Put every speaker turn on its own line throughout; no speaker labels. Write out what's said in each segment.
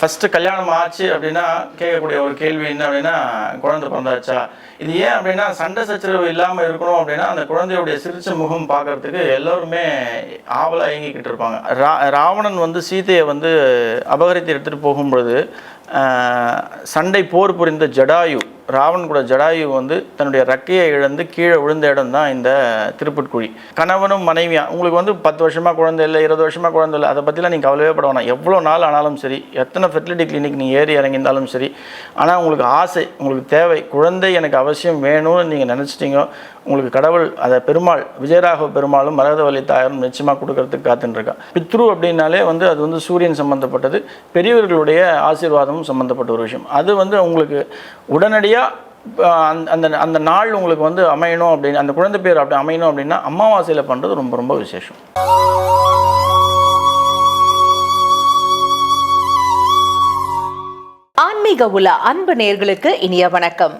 First கல்யாணம் ஆச்சு அப்படின்னா கேட்கக்கூடிய ஒரு கேள்வி என்ன அப்படின்னா குழந்தை பிறந்தாச்சா? இது ஏன் அப்படின்னா சண்டை சச்சரவு இல்லாமல் இருக்கணும் அப்படின்னா அந்த குழந்தையுடைய சிரிச்ச முகம் பார்க்கறதுக்கு எல்லோருமே ஆவலாக இயங்கிக்கிட்டு இருப்பாங்க. ரா ராவணன் வந்து சீதையை வந்து அபகரித்து எடுத்துகிட்டு போகும்பொழுது சண்டை போர் புரிந்த ஜடாயு ராவன் கூட ஜடாயு வந்து தன்னுடைய ரக்கையை இழந்து கீழே விழுந்த இடம் தான் இந்த திருப்புட்குழி. கணவனும் மனைவியா உங்களுக்கு வந்து பத்து வருஷமாக குழந்தை இல்லை இருபது வருஷமாக குழந்தை இல்லை அதை பற்றிலாம் நீங்கள் கவலையே பட வேணாம். எவ்வளோ நாள் ஆனாலும் சரி எத்தனை ஃபெர்டிலிட்டி கிளினிக் நீங்கள் ஏறி இறங்கியிருந்தாலும் சரி ஆனால் உங்களுக்கு ஆசை உங்களுக்கு தேவை குழந்தை எனக்கு அவசியம் வேணும்னு நீங்கள் நினச்சிட்டீங்க உங்களுக்கு கடவுள் அதை பெருமாள் விஜயராகவ பெருமாளும் மரகதவல்லி தாயாரும் நிச்சயமாக கொடுக்கறதுக்கு காத்துன்னு இருக்கா பித்ரு அப்படின்னாலே வந்து அது வந்து சூரியன் சம்மந்தப்பட்டது பெரியவர்களுடைய ஆசீர்வாதமும் சம்மந்தப்பட்ட ஒரு விஷயம். அது வந்து உங்களுக்கு உடனடியாக அந்த அந்த அந்த நாள் உங்களுக்கு வந்து அமையணும் அப்படின்னு அந்த குழந்தை பேர் அப்படி அமையணும் அப்படின்னா அமாவாசையில் பண்ணுறது ரொம்ப ரொம்ப விசேஷம்.
ஆன்மீக உலா அன்பு நேர்களுக்கு இனிய வணக்கம்.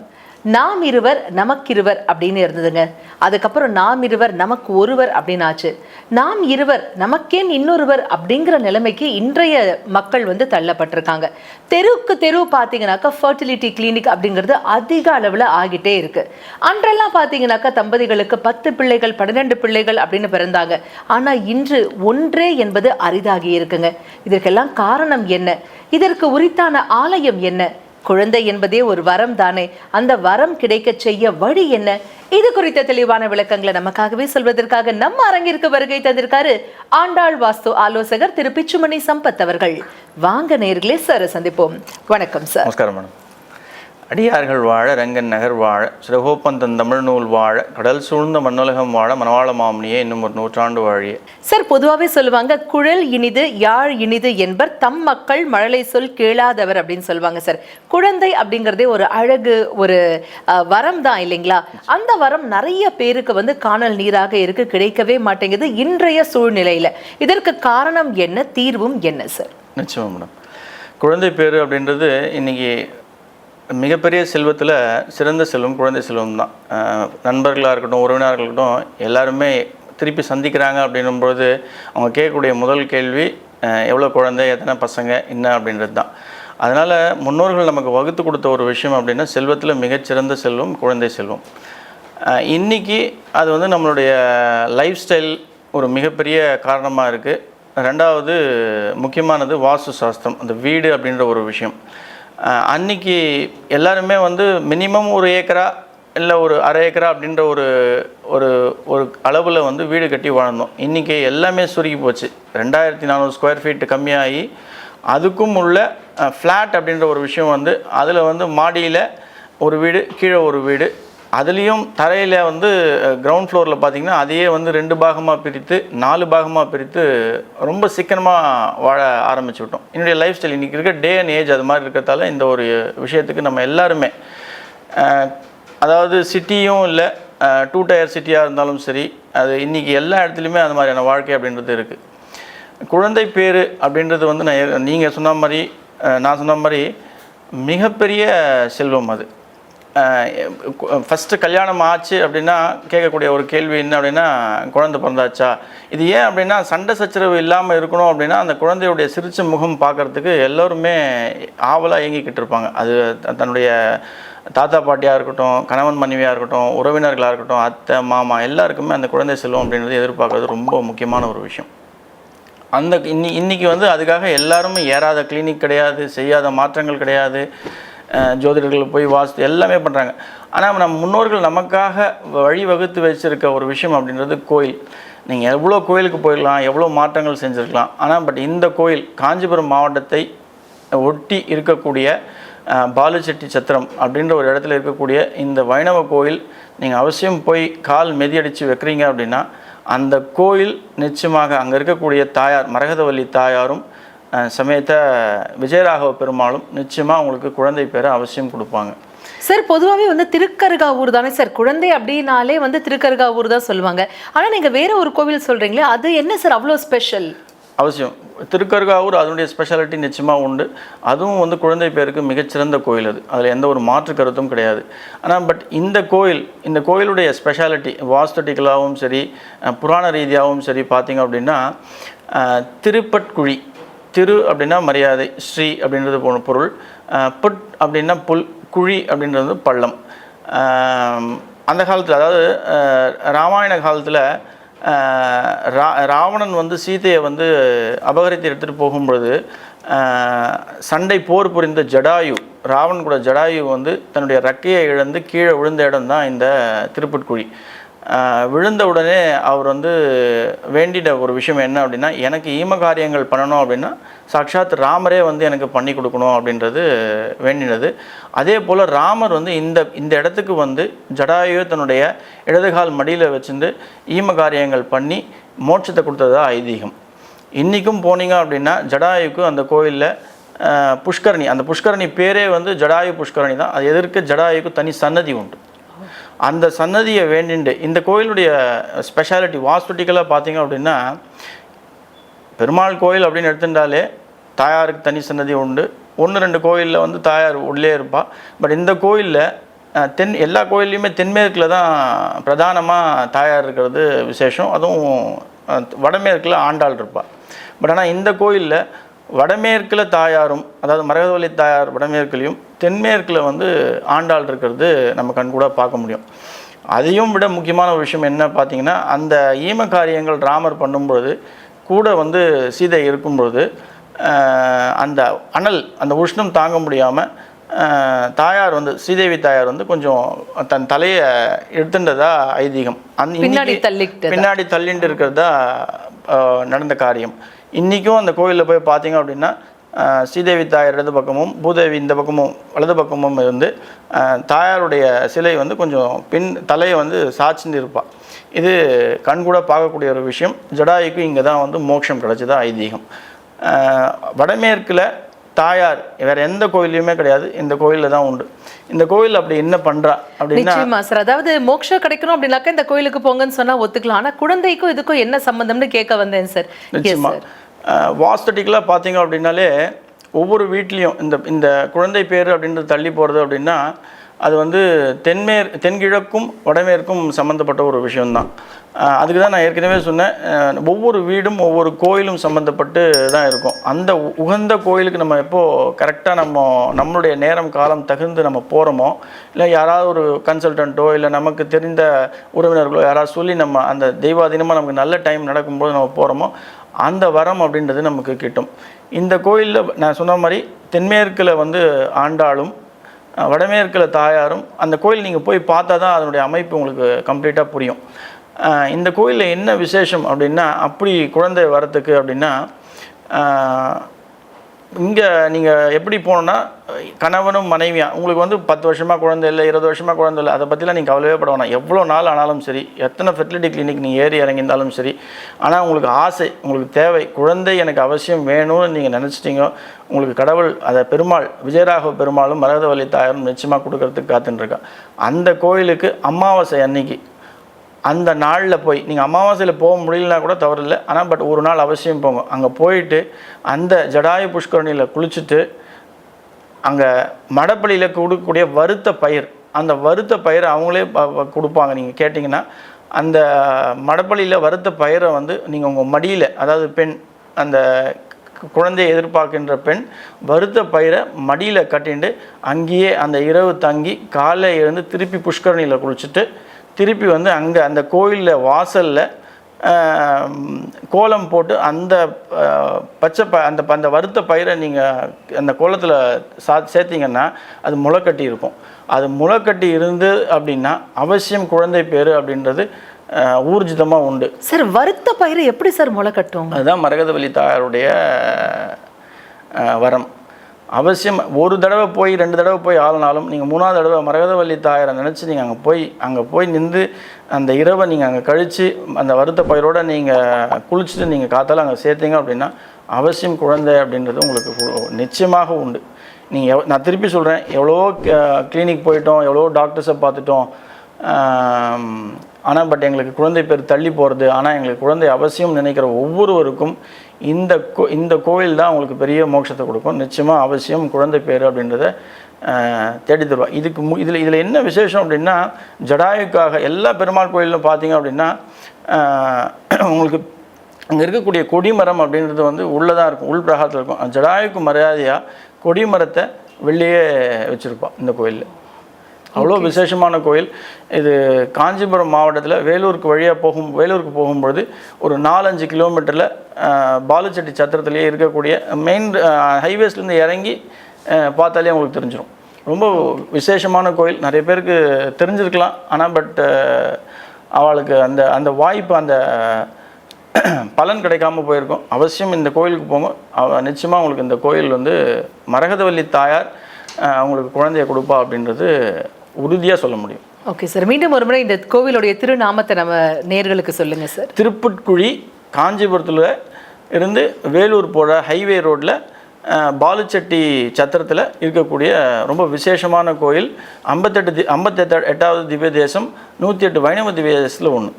நாம் இருவர் நமக்கிருவர் அப்படின்னு இருந்ததுங்க. அதுக்கப்புறம் நாம் இருவர் நமக்கு ஒருவர் அப்படின்னு ஆச்சு நாம் இருவர் நமக்கேன் இன்னொருவர் அப்படிங்கிற நிலைமைக்கு இன்றைய மக்கள் வந்து தள்ளப்பட்டிருக்காங்க. தெருவுக்கு தெரு பார்த்தீங்கன்னாக்கா ஃபர்டிலிட்டி கிளினிக் அப்படிங்கிறது அதிக அளவில் ஆகிட்டே இருக்கு. அன்றெல்லாம் பார்த்தீங்கன்னாக்கா தம்பதிகளுக்கு பத்து பிள்ளைகள் பன்னிரெண்டு பிள்ளைகள் அப்படின்னு பிறந்தாங்க. ஆனால் இன்று ஒன்றே என்பது அரிதாகி இருக்குங்க. இதற்கெல்லாம் காரணம் என்ன? இதற்கு உரித்தான ஆலயம் என்ன? குழந்தை என்பதே ஒரு வரம் தானே? அந்த வரம் கிடைக்க செய்ய வழி என்ன? இது குறித்த தெளிவான விளக்கங்களை நமக்காகவே சொல்வதற்காக நம்ம அரங்கிற்கு வருகை தந்திருக்காரு ஆண்டாள் வாஸ்து ஆலோசகர் திரு பிச்சுமணி சம்பத் அவர்கள். வாங்க நேர்களே சார் சந்திப்போம். வணக்கம் சார்.
நமஸ்காரம் மேடம். அடியார்கள் வாழ ரங்கன் நகர் வாழ சிறகோப்பந்தன் தமிழ் நூல் வாழ கடல் சூழ்ந்த மண்ணுலகம் வாழ மணவாள மாமனியே இன்னும் ஒரு நூற்றாண்டு வாழிய.
சார் பொதுவாகவே சொல்லுவாங்க குழல் இனிது யாழ் இனிது என்பர் தம் மக்கள் மழலை சொல் கேளாதவர் அப்படின்னு சொல்லுவாங்க சார். குழந்தை அப்படிங்கிறதே ஒரு அழகு ஒரு வரம் தான் இல்லைங்களா? அந்த வரம் நிறைய பேருக்கு வந்து காணல் நீராக இருக்கு கிடைக்கவே மாட்டேங்குது இன்றைய சூழ்நிலையில. இதற்கு காரணம் என்ன தீர்வும் என்ன சார்?
நிச்சயமா மேடம். குழந்தை பேர் அப்படின்றது இன்னைக்கு மிகப்பெரிய செல்வத்தில் சிறந்த செல்வம் குழந்தை செல்வம் தான். நண்பர்களாக இருக்கட்டும் உறவினர்களாக இருக்கட்டும் எல்லாருமே திருப்பி சந்திக்கிறாங்க அப்படின்னும்போது அவங்க கேட்கக்கூடிய முதல் கேள்வி எவ்வளோ குழந்தை எத்தனை பசங்க என்ன அப்படின்றது தான். அதனால் முன்னோர்கள் நமக்கு வகுத்து கொடுத்த ஒரு விஷயம் அப்படின்னா செல்வத்தில் மிகச்சிறந்த செல்வம் குழந்தை செல்வம். இன்றைக்கி இன்னைக்கு அது வந்து நம்மளுடைய லைஃப் ஸ்டைல் ஒரு மிகப்பெரிய காரணமாக இருக்குது ரெண்டாவது முக்கியமானது வாஸ்து சாஸ்திரம் அந்த வீடு அப்படின்ற ஒரு விஷயம். அன்னைக்கு எல்லாருமே வந்து மினிமம் ஒரு ஏக்கரா இல்லை ஒரு அரை ஏக்கரா அப்படின்ற ஒரு ஒரு ஒரு அளவில் வந்து வீடு கட்டி வாழ்ந்தோம். இன்றைக்கி எல்லாமே சுருக்கி போச்சு. ரெண்டாயிரத்தி நானூறு ஸ்கொயர் ஃபீட் கம்மியாகி அதுக்கும் உள்ள ஃப்ளாட் அப்படின்ற ஒரு விஷயம் வந்து அதில் வந்து மாடியில் ஒரு வீடு கீழே ஒரு வீடு அதுலேயும் தரையில் வந்து கிரவுண்ட் ஃப்ளோரில் பார்த்திங்கன்னா அதையே வந்து ரெண்டு பாகமாக பிரித்து நாலு பாகமாக பிரித்து ரொம்ப சிக்கனமாக வாழ ஆரம்பிச்சு விட்டோம் என்னுடைய லைஃப் ஸ்டைல் இன்றைக்கி இருக்க டே அண்ட் ஏஜ் அது மாதிரி இருக்கிறதால இந்த ஒரு விஷயத்துக்கு நம்ம எல்லாருமே அதாவது சிட்டியும் இல்லை டூ டயர் சிட்டியாக இருந்தாலும் சரி அது இன்றைக்கி எல்லா இடத்துலையுமே அது மாதிரியான வாழ்க்கை அப்படின்றது இருக்குது குழந்தை பேர் அப்படின்றது வந்து நான் நீங்கள் சொன்ன மாதிரி நான் சொன்ன மாதிரி மிகப்பெரிய செல்வம் அது. ஃபஸ்ட்டு கல்யாணம் ஆச்சு அப்படின்னா கேட்கக்கூடிய ஒரு கேள்வி என்ன அப்படின்னா குழந்தை பிறந்தாச்சா? இது ஏன் அப்படின்னா சண்டை சச்சரவு இல்லாமல் இருக்கணும் அப்படின்னா அந்த குழந்தையுடைய சிரிச்ச முகம் பார்க்கறதுக்கு எல்லோருமே ஆவலாக இயங்கிக்கிட்டு இருப்பாங்க. அது தன்னுடைய தாத்தா பாட்டியாக இருக்கட்டும் கணவன் மனைவியாக இருக்கட்டும் உறவினர்களாக இருக்கட்டும் அத்தை மாமா எல்லாருக்குமே அந்த குழந்தை செல்வம் அப்படின்றது எதிர்பார்க்கறது ரொம்ப முக்கியமான ஒரு விஷயம். அந்த இன்னி இன்னைக்கு வந்து அதுக்காக எல்லாருமே ஏறாத கிளினிக் கிடையாது செய்யாத மாற்றங்கள் கிடையாது. ஜோதிடர்கள் போய் வாஸ்து எல்லாமே பண்ணுறாங்க ஆனால் நம்ம முன்னோர்கள் நமக்காக வழி வகுத்து ஒரு விஷயம் அப்படின்றது கோயில். நீங்கள் எவ்வளோ கோயிலுக்கு போயிடலாம் எவ்வளோ மாற்றங்கள் செஞ்சுருக்கலாம். ஆனால் பட் இந்த கோயில் காஞ்சிபுரம் மாவட்டத்தை ஒட்டி இருக்கக்கூடிய பாலுச்செட்டி சத்திரம் அப்படின்ற ஒரு இடத்துல இருக்கக்கூடிய இந்த வைணவ கோயில் நீங்கள் அவசியம் போய் கால் மெதியடித்து வைக்கிறீங்க அப்படின்னா அந்த கோயில் நிச்சயமாக அங்கே இருக்கக்கூடிய தாயார் மரகதவல்லி தாயாரும் சமேத விஜயராகவ பெருமாளும் நிச்சயமாக உங்களுக்கு குழந்தை பேரை அவசியம் கொடுப்பாங்க.
சார் பொதுவாகவே வந்து திருக்கருகாவூர் தானே சார்? குழந்தை அப்படின்னாலே வந்து திருக்கருகாவூர் தான் சொல்லுவாங்க. ஆனா நீங்க வேற ஒரு கோவில் சொல்றீங்களே அது என்ன சார் அவ்வளோ ஸ்பெஷல்
அவசியம். திருக்கருகாவூர் அதனுடைய ஸ்பெஷாலிட்டி நிச்சயமாக உண்டு. அதுவும் வந்து குழந்தை பேருக்கு மிகச்சிறந்த கோயில் அது. அதில் எந்த ஒரு மாற்று கருத்தும் கிடையாது. ஆனால் பட் இந்த கோயில் இந்த கோயிலுடைய ஸ்பெஷாலிட்டி வாஸ்தட்டிக்கலாகவும் சரி புராண ரீதியாகவும் சரி பார்த்தீங்க அப்படின்னா திருப்பட்குழி. திரு அப்படின்னா மரியாதை ஸ்ரீ அப்படின்றது போன பொருள். புட் அப்படின்னா புல் குழி அப்படின்றது பள்ளம். அந்த காலத்தில் அதாவது ராமாயண காலத்தில் ரா ராவணன் வந்து சீதையை வந்து அபகரித்து எடுத்துகிட்டு போகும்பொழுது சண்டை போர் புரிந்த ஜடாயு ராவன் கூட ஜடாயு வந்து தன்னுடைய ரக்கையை இழந்து கீழே விழுந்த இடம் தான் இந்த திருப்புட்குழி விழுந்த உடனே அவர் வந்து வேண்டிட ஒரு விஷயம் என்ன அப்படின்னா எனக்கு ஈம காரியங்கள் பண்ணணும் அப்படின்னா சாட்சாத் ராமரே வந்து எனக்கு பண்ணி கொடுக்கணும் அப்படின்றது வேண்டினது. அதே போல் ராமர் வந்து இந்த இந்த இடத்துக்கு வந்து ஜடாயு தன்னுடைய இடதுகால் மடியில் வச்சுருந்து ஈம காரியங்கள் பண்ணி மோட்சத்தை கொடுத்ததா ஐதீகம். இன்றைக்கும் போனீங்க அப்படின்னா ஜடாயுக்கு அந்த கோயிலில் புஷ்கரணி அந்த புஷ்கரணி பேரே வந்து ஜடாயு புஷ்கரணி தான். அது எதிர்க்க ஜடாயுக்கு தனி சன்னதி உண்டு. அந்த சன்னதியை வேண்டிண்டு இந்த கோயிலுடைய ஸ்பெஷாலிட்டி வாஸ்துட்டிக்கலாக பார்த்தீங்க அப்படின்னா பெருமாள் கோயில் அப்படின்னு எடுத்துட்டாலே தாயாருக்கு தனி சன்னதி உண்டு. ஒன்று ரெண்டு கோயிலில் வந்து தாயார் உள்ளே இருப்பாள் பட் இந்த கோயிலில் தென் எல்லா கோயில்லையுமே தென்மேற்கில் தான் பிரதானமாக தாயார் இருக்கிறது விசேஷம். அதுவும் வடமேற்கில் ஆண்டாள் இருப்பாள் பட் ஆனால் இந்த கோயிலில் வடமேற்கில் தாயாரும் அதாவது மரகதவள்ளி தாயார் வடமேற்குலையும் தென்மேற்கில் வந்து ஆண்டாள் இருக்கிறது நம்ம கண்கூட பார்க்க முடியும். அதையும் விட முக்கியமான ஒரு விஷயம் என்ன பார்த்தீங்கன்னா அந்த ஈம காரியங்கள் ராமர் பண்ணும்பொழுது கூட வந்து சீதை இருக்கும்பொழுது அந்த அனல் அந்த உஷ்ணம் தாங்க முடியாமல் தாயார் வந்து ஸ்ரீதேவி தாயார் வந்து கொஞ்சம் தன் தலையை எடுத்துட்டதா ஐதீகம். அந்த
பின்னாடி தள்ளிக்கிட்டதா?
பின்னாடி தள்ளிட்டு இருக்கிறதா நடந்த காரியம். இன்றைக்கும் அந்த கோயிலில் போய் பார்த்தீங்க அப்படின்னா ஸ்ரீதேவி தாயார் இடது பக்கமும் பூதேவி இந்த பக்கமும் வலது பக்கமும் இருந்து தாயாருடைய சிலை வந்து கொஞ்சம் பின் தலையை வந்து சாய்ச்சின்னு இருப்பாள் இது கண்கூட பார்க்கக்கூடிய ஒரு விஷயம். ஜடாய்க்கும் இங்கே தான் வந்து மோட்சம் கிடைச்சதா ஐதீகம். வடமேற்கில் தாயார் வேற எந்த கோயில்லையுமே கிடையாது. இந்த கோயிலில் தான் உண்டு. இந்த கோயில் அப்படி என்ன பண்ணுறா அப்படின்னா
சார். அதாவது மோட்சம் கிடைக்கணும் அப்படின்னாக்கா இந்த கோயிலுக்கு போங்கன்னு சொன்னா ஒத்துக்கலாம். ஆனா குழந்தைக்கும் இதுக்கும் என்ன சம்பந்தம்னு கேட்க வந்தேன் சார்.
நிச்சயமா. வாஸ்தட்டிக்கலாக பார்த்தீங்க அப்படின்னாலே ஒவ்வொரு வீட்லேயும் இந்த இந்த குழந்தை பேர் அப்படின்றது தள்ளி போகிறது அப்படின்னா அது வந்து தென்மேற் தென்கிழக்கும் வடமேற்கும் சம்மந்தப்பட்ட ஒரு விஷயம்தான். அதுக்கு தான் நான் ஏற்கனவே சொன்னேன். ஒவ்வொரு வீடும் ஒவ்வொரு கோயிலும் சம்மந்தப்பட்டு தான் இருக்கும். அந்த உகந்த கோயிலுக்கு நம்ம எப்போது கரெக்டாக நம்ம நம்மளுடைய நேரம் காலம் தகுந்து நம்ம போகிறோமோ இல்லை யாராவது ஒரு கன்சல்டண்ட்டோ இல்லை நமக்கு தெரிந்த உறவினர்களோ யாராவது சொல்லி நம்ம அந்த தெய்வாதீனமாக நமக்கு நல்ல டைம் நடக்கும்போது நம்ம போகிறோமோ அந்த வரம் அப்படின்றது நமக்கு கிட்டும். இந்த கோயிலில் நான் சொன்ன மாதிரி தென்மேற்கில் வந்து ஆண்டாலும் வடமேற்கில் தாயாரும் அந்த கோயில் நீங்கள் போய் பார்த்தா தான் அதனுடைய அமைப்பு உங்களுக்கு கம்ப்ளீட்டாக புரியும். இந்த கோயிலில் என்ன விசேஷம் அப்படின்னா அப்படி குழந்தை வரத்துக்கு அப்படின்னா இங்கே நீங்கள் எப்படி போகணுன்னா கணவனும் மனைவியா உங்களுக்கு வந்து பத்து வருஷமாக குழந்தை இல்லை இருபது வருஷமாக குழந்தை இல்லை அதை பற்றிலாம் நீங்கள் கவலையே பட வேணாம். எவ்வளோ நாள் ஆனாலும் சரி எத்தனை ஃபெர்டிலிட்டி கிளினிக் நீங்கள் ஏறி இறங்கியிருந்தாலும் சரி ஆனால் உங்களுக்கு ஆசை உங்களுக்கு தேவை குழந்தை எனக்கு அவசியம் வேணும்னு நீங்கள் நினச்சிட்டீங்க உங்களுக்கு கடவுள் அதை பெருமாள் விஜயராகவ பெருமாளும் மரதவள்ளி தாயாரும் நிச்சயமாக கொடுக்கறதுக்கு காத்துட்டுருக்கா அந்த கோயிலுக்கு அமாவாசை அன்னைக்கு அந்த நாளில் போய் நீங்கள் அமாவாசையில் போக முடியலனா கூட தவறில்லை. ஆனால் பட் ஒரு நாள் அவசியம் போங்க. அங்கே போயிட்டு அந்த ஜடாயு புஷ்கரணியில் குளிச்சுட்டு அங்கே மடப்பள்ளியில் கொடுக்கக்கூடிய வறுத்த பயிர் அந்த வறுத்த பயிரை அவங்களே கொடுப்பாங்க. நீங்கள் கேட்டிங்கன்னா அந்த மடப்பள்ளியில் வறுத்த பயிரை வந்து நீங்கள் உங்கள் மடியில் அதாவது பெண் அந்த குழந்தையை எதிர்பார்க்கின்ற பெண் வருத்த பயிரை மடியில் கட்டிண்டு அங்கேயே அந்த இரவு தங்கி காலைல எழுந்து திருப்பி புஷ்கரணியில் குளிச்சுட்டு திருப்பி வந்து அங்கே அந்த கோயிலில் வாசலில் கோலம் போட்டு அந்த பச்சை ப அந்த அந்த வறுத்த பயிரை நீங்கள் அந்த கோலத்தில் சா சேர்த்தீங்கன்னா அது முளைக்கட்டி இருக்கும். அது முளைக்கட்டி இருந்து அப்படின்னா அவசியம் குழந்தை பேர் அப்படின்றது ஊர்ஜிதமாக உண்டு.
சார் வறுத்த பயிறு எப்படி சார் முளை கட்டும்
அதுதான் மரகதவள்ளி தாயாருடைய வரம். அவசியம் ஒரு தடவை போய் ரெண்டு தடவை போய் ஆளுனாலும் நீங்கள் மூணாவது தடவை மரகதவள்ளி தாயரை நினச்சி நீங்கள் அங்கே போய் அங்கே போய் நின்று அந்த இரவை நீங்கள் அங்கே கழித்து அந்த வருத்த பயிரோடு நீங்கள் குளிச்சுட்டு நீங்கள் காத்தால அங்கே சேர்த்தீங்க அப்படின்னா அவசியம் குழந்தை அப்படின்றது உங்களுக்கு நிச்சயமாக உண்டு. நீங்கள் எவ் நான் திருப்பி சொல்கிறேன் எவ்வளோ கிளினிக் போயிட்டோம் எவ்வளோ டாக்டர்ஸை பார்த்துட்டோம் ஆனால் பட் எங்களுக்கு குழந்தை பேர் தள்ளி போகிறது ஆனால் எங்களுக்கு குழந்தை அவசியம் நினைக்கிற ஒவ்வொருவருக்கும் இந்த கோ இந்த கோயில் தான் உங்களுக்கு பெரிய மோட்சத்தை கொடுக்கும். நிச்சயமாக அவசியம் குழந்தை பேர் அப்படின்றத தேடி தருவா இதுக்கு மு இதில் இதில் என்ன விசேஷம் அப்படின்னா ஜடாயுக்காக எல்லா பெருமாள் கோயிலும் பார்த்தீங்க அப்படின்னா உங்களுக்கு அங்கே இருக்கக்கூடிய கொடிமரம் அப்படின்றது வந்து உள்ளே தான் இருக்கும் உள் பிரகாரத்தில் இருக்கும். ஜடாயுக்கு மரியாதையாக கொடிமரத்தை வெளியே வச்சுருப்பான் இந்த கோயிலில். அவ்வளோ விசேஷமான கோயில். இது காஞ்சிபுரம் மாவட்டத்தில் வேலூருக்கு வழியாக போகும் வேலூருக்கு போகும்பொழுது ஒரு நாலஞ்சு கிலோமீட்டரில் பாலுச்செட்டி சத்திரத்திலேயே இருக்கக்கூடிய மெயின் ஹைவேஸ்லேருந்து இறங்கி பார்த்தாலே உங்களுக்கு தெரிஞ்சிடும் ரொம்ப விசேஷமான கோயில். நிறைய பேருக்கு தெரிஞ்சிருக்கலாம். ஆனால் பட் அவளுக்கு அந்த அந்த வாய்ப்பு அந்த பலன் கிடைக்காம போயிருக்கும். அவசியம் இந்த கோயிலுக்கு போங்க. அவ நிச்சயமாக உங்களுக்கு இந்த கோயில் வந்து மரகதவல்லி தாயார் அவங்களுக்கு குழந்தைய கொடுப்பா அப்படின்றது உறுதியாக சொல்ல முடியும்.
ஓகே சார் மீண்டும் ஒரு முறை இந்த கோவிலுடைய திருநாமத்தை நம்ம நேர்களுக்கு சொல்லுங்க சார்
திருப்புட்குழி காஞ்சிபுரத்தில் இருந்து வேலூர் போகிற ஹைவே ரோட்டில் பாலுச்செட்டி சத்திரத்தில் இருக்கக்கூடிய ரொம்ப விசேஷமான கோயில் ஐம்பத்தெட்டு தி ஐம்பத்தெட்டு எட்டாவது திவ்ய தேசம் நூற்றி எட்டு வைணவ திவ்ய தேசத்தில் ஒன்று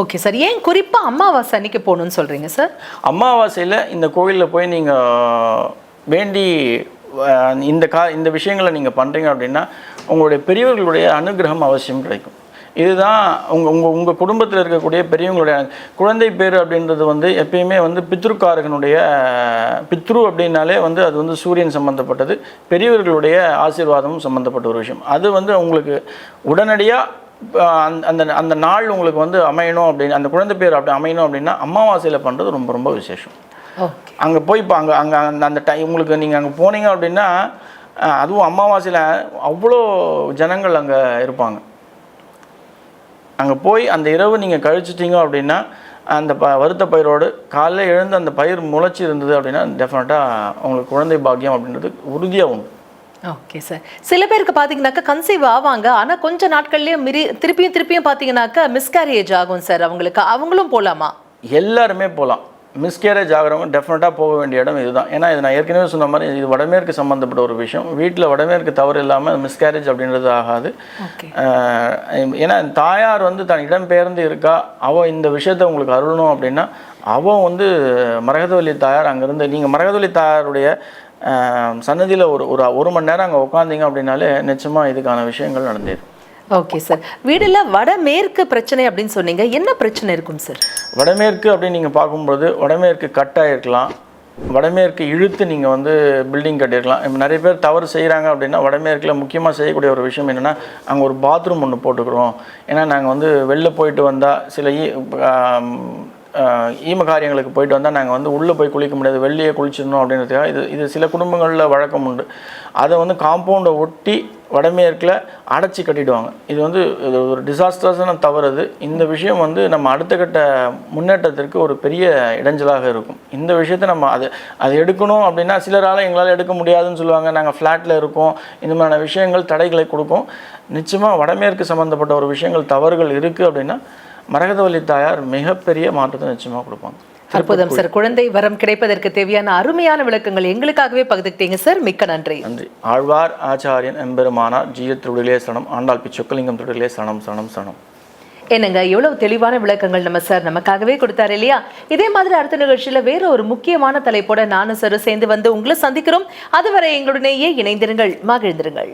ஓகே சார் ஏன் குறிப்பா அமாவாசை அன்னைக்கு போகணும்னு சொல்றீங்க சார்
அமாவாசையில் இந்த கோயிலில் போய் நீங்கள் வேண்டி இந்த கா இந்த விஷயங்களை நீங்கள் பண்ணுறீங்க அப்படின்னா உங்களுடைய பெரியவர்களுடைய அனுகிரகம் அவசியம் கிடைக்கும். இதுதான் உங்கள் உங்கள் உங்கள் குடும்பத்தில் இருக்கக்கூடிய பெரியவங்களுடைய குழந்தை பேர் அப்படின்றது வந்து எப்பயுமே வந்து பித்ருக்காரகனுடைய பித்ரு அப்படின்னாலே வந்து அது வந்து சூரியன் சம்மந்தப்பட்டது பெரியவர்களுடைய ஆசீர்வாதமும் சம்மந்தப்பட்ட ஒரு விஷயம். அது வந்து உங்களுக்கு உடனடியாக அந்த அந்த அந்த நாள் உங்களுக்கு வந்து அமையணும் அப்படின்னு அந்த குழந்தை பேர் அப்படி அமையணும் அப்படின்னா அமாவாசையில் பண்ணுறது ரொம்ப ரொம்ப விசேஷம். அங்கே போய் இப்போ அங்கே அங்கே அந்த அந்த டைம் உங்களுக்கு நீங்கள் அங்கே போனீங்க அப்படின்னா அதுவும் அமாவாசையில் அவ்வளோ ஜனங்கள் அங்கே இருப்பாங்க. அங்கே போய் அந்த இரவு நீங்கள் கழிச்சிட்டீங்க அப்படின்னா அந்த ப வருத்த பயிரோடு காலைல எழுந்து அந்த பயிர் முளைச்சி இருந்தது அப்படின்னா டெஃபினட்டாக உங்களுக்கு குழந்தை பாக்கியம் அப்படின்றது உறுதியாக உண்டு.
ஓகே சார் சில பேருக்கு பார்த்தீங்கன்னாக்கா கன்சீவ் ஆவாங்க. ஆனா கொஞ்ச நாட்கள்லயே மிரி திருப்பியும் திருப்பியும் பார்த்தீங்கன்னாக்கா மிஸ்கேரேஜ் ஆகும் சார் அவங்களுக்கு. அவங்களும் போலாமா?
எல்லாருமே போகலாம் மிஸ்கேரேஜ் ஆகிறவங்க டெஃபினட்டாக போக வேண்டிய இடம் இதுதான். ஏன்னா இது நான் ஏற்கனவே சொன்ன மாதிரி இது வடமேற்கு சம்மந்தப்பட்ட ஒரு விஷயம். வீட்டில் வடமேற்கு தவறு இல்லாமல் மிஸ்கேரேஜ் அப்படின்றது ஆகாது. ஏன்னா தாயார் வந்து தன் இடம்பெயர்ந்து இருக்கா அவள் இந்த விஷயத்தை உங்களுக்கு அருளணும் அப்படின்னா அவள் வந்து மரகதவல்லி தாயார் அங்கேருந்து நீங்கள் மரகதவல்லி தாயாருடைய சன்னதியில் ஒரு ஒரு ஒரு மணி நேரம் அங்கே உட்காந்தீங்க அப்படின்னாலே நிச்சயமாக இதுக்கான விஷயங்கள் நடந்தேரும்
ஓகே சார் வீடில் வடமேற்கு பிரச்சனை அப்படின்னு சொன்னீங்க. என்ன பிரச்சனை இருக்கும் சார்
வடமேற்கு அப்படின்னு நீங்கள் பார்க்கும்போது வடமேற்கு கட்டாக இருக்கலாம் வடமேற்கு இழுத்து நீங்கள் வந்து பில்டிங் கட்டியிருக்கலாம். இப்போ நிறைய பேர் தவறு செய்கிறாங்க அப்படின்னா வடமேற்கில் முக்கியமாக செய்யக்கூடிய ஒரு விஷயம் என்னென்னா அங்கே ஒரு பாத்ரூம் ஒன்று போட்டுக்கிறோம். ஏன்னா நாங்கள் வந்து வெளில போயிட்டு வந்தால் சில ஈம காரியங்களுக்கு போயிட்டு வந்தால் நாங்கள் வந்து உள்ளே போய் குளிக்க முடியாது வெளியே குளிச்சிடணும் அப்படின்றதுக்காக. இது இது சில குடும்பங்களில் வழக்கம் உண்டு. அதை வந்து காம்பவுண்டை ஒட்டி வடமேற்கில் அடைச்சி கட்டிடுவாங்க. இது வந்து இது ஒரு டிசாஸ்டர்ஸான தவறுது இந்த விஷயம் வந்து நம்ம அடுத்த கட்ட முன்னேற்றத்திற்கு ஒரு பெரிய இடைஞ்சலாக இருக்கும். இந்த விஷயத்தை நம்ம அது அது எடுக்கணும் அப்படின்னா சிலரால் எங்களால் எடுக்க முடியாதுன்னு சொல்லுவாங்க. நாங்கள் ஃப்ளாட்டில் இருக்கோம். இந்த மாதிரியான விஷயங்கள் தடைகளை கொடுக்கும். நிச்சயமாக வடமேற்கு சம்மந்தப்பட்ட ஒரு விஷயங்கள் தவறுகள் இருக்குது அப்படின்னா மரகதவல்லி தாயார் மிகப்பெரிய மாற்றத்தை நிச்சயமாக கொடுப்பாங்க.
அற்புதம் சார் குழந்தை வரம் கிடைப்பதற்கு தேவையான அருமையான விளக்கங்கள் எங்களுக்காகவே பகிர்ந்துக்கிட்டீங்க சார். மிக்க நன்றி.
நன்றி. ஆழ்வார் ஆச்சாரியன் எம்பெருமானார் ஜீயத் தொழிலே சனம் ஆண்டாள் பிச்சொக்கலிங்கம் தொழிலே சனம் சனம் சனம்
என்னங்க எவ்வளவு தெளிவான விளக்கங்கள் நம்ம சார் நமக்காகவே கொடுத்தாரு இல்லையா? இதே மாதிரி அடுத்த நிகழ்ச்சியில வேற ஒரு முக்கியமான தலைப்போட நானும் சார் சேர்ந்து வந்து உங்களை சந்திக்கிறோம். அதுவரை எங்களுடனேயே இணைந்திருங்கள். மகிழ்ந்திருங்கள்.